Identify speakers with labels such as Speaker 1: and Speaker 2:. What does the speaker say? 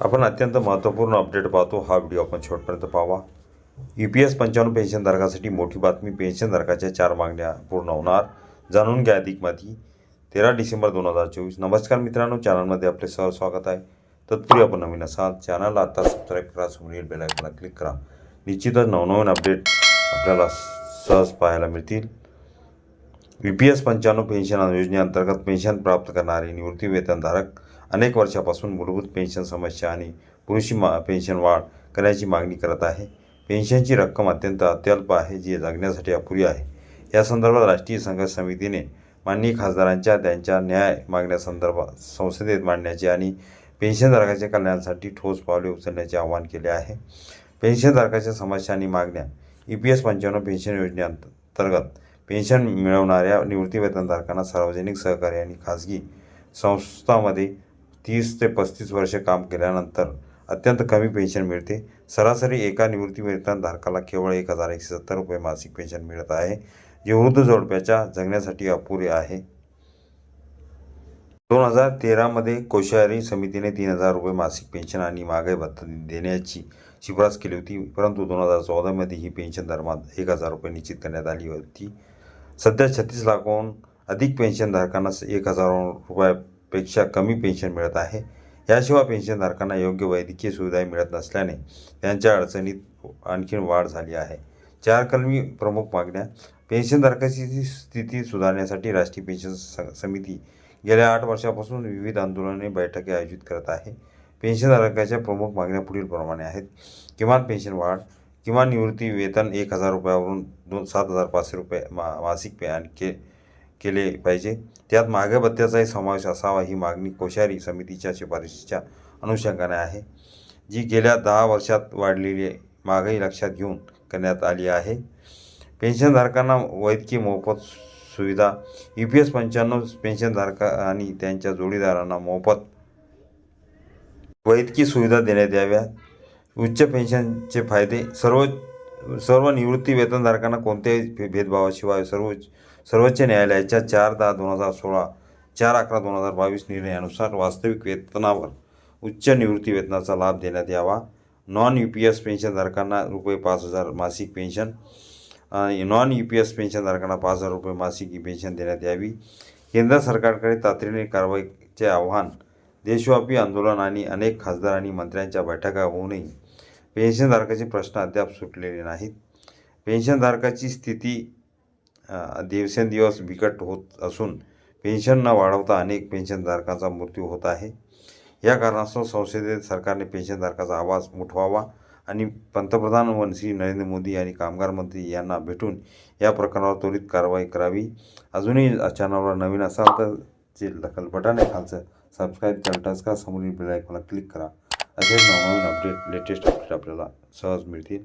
Speaker 1: आपण अत्यंत महत्त्वपूर्ण अपडेट पाहतो. हा व्हिडिओ आपण शेवटपर्यंत पाहावा. यू पी एस पंचावन्न पेन्शनधारकासाठी मोठी बातमी पेन्शनधारकाच्या चार मागण्या पूर्ण होणार जाणून घ्या अधिक माहिती तेरा डिसेंबर दोन हजार चोवीस. नमस्कार मित्रांनो चॅनलमध्ये आपले सहज स्वागत आहे. तत्पूर्वी आपण नवीन असाल चॅनलला आता सबस्क्राईब करा समोरील बेल क्लिक करा. निश्चितच नवनवीन अपडेट आपल्याला सहज पाहायला मिळतील. यू पी एस पंच्याण्णव पेन्शन योजनेअंतर्गत पेन्शन प्राप्त करणारे निवृत्ती वेतनधारक अनेक वर्षापासून मूलभूत पेन्शन समस्या आणि पुरुषी मा पेन्शन वाढ करण्याची मागणी करत आहे. पेन्शनची रक्कम अत्यंत अत्यल्प आहे जी जगण्यासाठी अपुरी आहे. या संदर्भात राष्ट्रीय संघर्ष समितीने माननीय खासदारांच्या त्यांच्या न्याय मागण्यासंदर्भात संसदेत मांडण्याचे आणि पेन्शनधारकाच्या कल्याणासाठी ठोस पावले उचलण्याचे आवाहन केले आहे. पेन्शनधारकाच्या समस्या आणि मागण्या ई पी एस पंच्याण्णव पेन्शन योजनेअंतर्गत पेन्शन मिळवणाऱ्या निवृत्तीवेतनधारकांना सार्वजनिक सहकारी आणि खाजगी संस्थांमध्ये तीस ते पस्तीस वर्ष काम केल्यानंतर अत्यंत कमी पेन्शन मिळते. सरासरी एका निवृत्तीवेतनधारकाला केवळ एक हजार एकशे सत्तर रुपये मासिक पेन्शन मिळत आहे जे वृद्ध जोडप्याच्या जगण्यासाठी अपुरे आहे. दोन हजार तेरामध्ये कोश्यारी समितीने तीन हजार रुपये मासिक पेन्शन आणि महागाई भत्ता देण्याची शिफारस केली होती परंतु दोन हजार चौदामध्ये ही पेन्शन दरम्यान एक हजार रुपये निश्चित करण्यात आली होती. सध्या छत्तीस लाखाहून अधिक पेन्शनधारकांना एक हजार रुपये पेक्षा कमी पेन्शन मिळत आहे. याशिवाय पेन्शनधारकांना योग्य वैद्यकीय सुविधाही मिळत नसल्याने त्यांच्या अडचणीत आणखीन वाढ झाली आहे. चार कलमी प्रमुख मागण्या पेन्शनधारकाची स्थिती सुधारण्यासाठी राष्ट्रीय पेन्शन स- समिती गेल्या आठ वर्षापासून विविध आंदोलने बैठके आयोजित करत आहे. पेन्शनधारकाच्या प्रमुख मागण्या पुढीलप्रमाणे आहेत. किमान पेन्शन वाढ किमान निवृत्ती वेतन एक हजार रुपयावरून दोन सात हजार पाचशे रुपये मा मासिक पे आणखी के केले पाहिजे. त्यात मागभत्त्याचाही समावेश असावा ही मागणी कोश्यारी समितीच्या शिफारशीच्या अनुषंगाने आहे. जी गेल्या दहा वर्षात वाढलेली मागही लक्षात घेऊन करण्यात आली आहे. पेन्शनधारकांना वैद्यकीय मोफत सुविधा यू पी एस पंच्याण्णव पेन्शनधारका आणि त्यांच्या जोडीदारांना मोफत वैद्यकीय सुविधा देण्यात याव्या उच्च पेन्शनचे फायदे सर्व सर्व निवृत्ती वेतनधारकांना कोणत्याही भेदभावाशिवाय सर्व सर्वोच्च न्यायालयाच्या चार दहा दोन हजार सोळा चार अकरा दोन हजार बावीस निर्णयानुसार वास्तविक वेतनावर उच्च निवृत्ती वेतनाचा लाभ देण्यात यावा. नॉन यू पी एस पेन्शनधारकांना रुपये पाच हजार मासिक पेन्शन आणि नॉन यू पी एस पेन्शनधारकांना पाच हजार रुपये मासिक ही पेन्शन देण्यात यावी. केंद्र सरकारकडे तातडीने कारवाईचे आव्हान देशव्यापी आंदोलन आणि अनेक खासदार आणि मंत्र्यांच्या बैठका होऊनही पेन्शनधारकाचे प्रश्न अद्याप सुटलेले नाहीत. पेन्शनधारकाची स्थिती दिवसेंदिवस बिकट होत असून पेन्शन न वाढवता अनेक पेन्शनधारकांचा मृत्यू होत आहे. या कारणास्तव संसदेत सरकारने पेन्शनधारकाचा आवाज उठवावा आणि पंतप्रधान व श्री नरेंद्र मोदी आणि कामगार मंत्री यांना भेटून या प्रकरणावर त्वरित कारवाई करावी. अजूनही चॅनलवर नवीन असाल तर जे दखल बटन आहे खालचं सबस्क्राईब करा टचका समोरील बेल आयकॉनला क्लिक करा. असेच नवनवीन अपडेट लेटेस्ट अपडेट आपल्याला सहज मिळतील.